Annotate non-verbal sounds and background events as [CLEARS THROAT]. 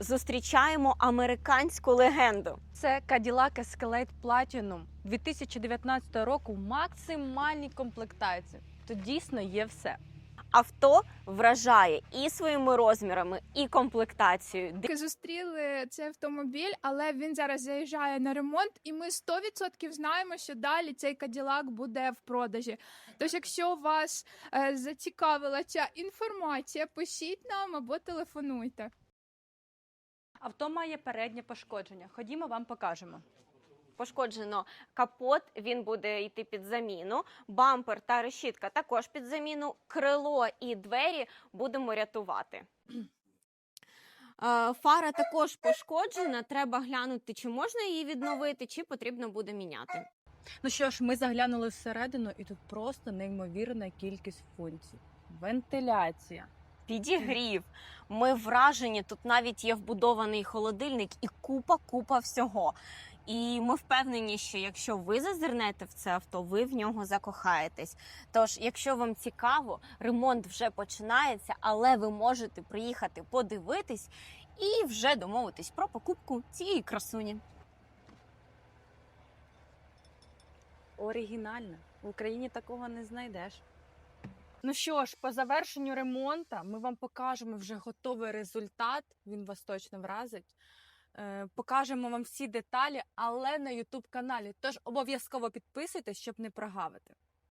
Зустрічаємо американську легенду. Це Cadillac Escalade Platinum 2019 року в максимальній комплектації. Тут дійсно є все. Авто вражає і своїми розмірами, і комплектацією. Ми зустріли цей автомобіль, але він зараз заїжджає на ремонт, і ми 100% знаємо, що далі цей Каділак буде в продажі. Тож, якщо вас е, зацікавила ця інформація, пишіть нам або телефонуйте. Авто має переднє пошкодження. Ходімо, вам покажемо. Пошкоджено капот, він буде йти під заміну. Бампер та решітка також під заміну. Крило і двері будемо рятувати. [CLEARS THROAT] Е, Фара також пошкоджена. Треба глянути, чи можна її відновити, чи потрібно буде міняти. Ну що ж, ми заглянули всередину, і тут просто неймовірна кількість функцій. Вентиляція. Підігрів. Ми вражені. Тут навіть є вбудований холодильник і купа, купа всього. І ми впевнені, що якщо ви зазирнете в це авто, ви в нього закохаєтесь. Тож, якщо вам цікаво, ремонт вже починається, але ви можете приїхати подивитись і вже домовитись про покупку цієї красуні. Оригінальна. В Україні такого не знайдеш. Ну що ж, по завершенню ремонту ми вам покажемо вже готовий результат. Він вас точно вразить. Е, Покажемо вам всі деталі, але на YouTube каналі. Тож обов'язково підписуйтесь, щоб не прогавити.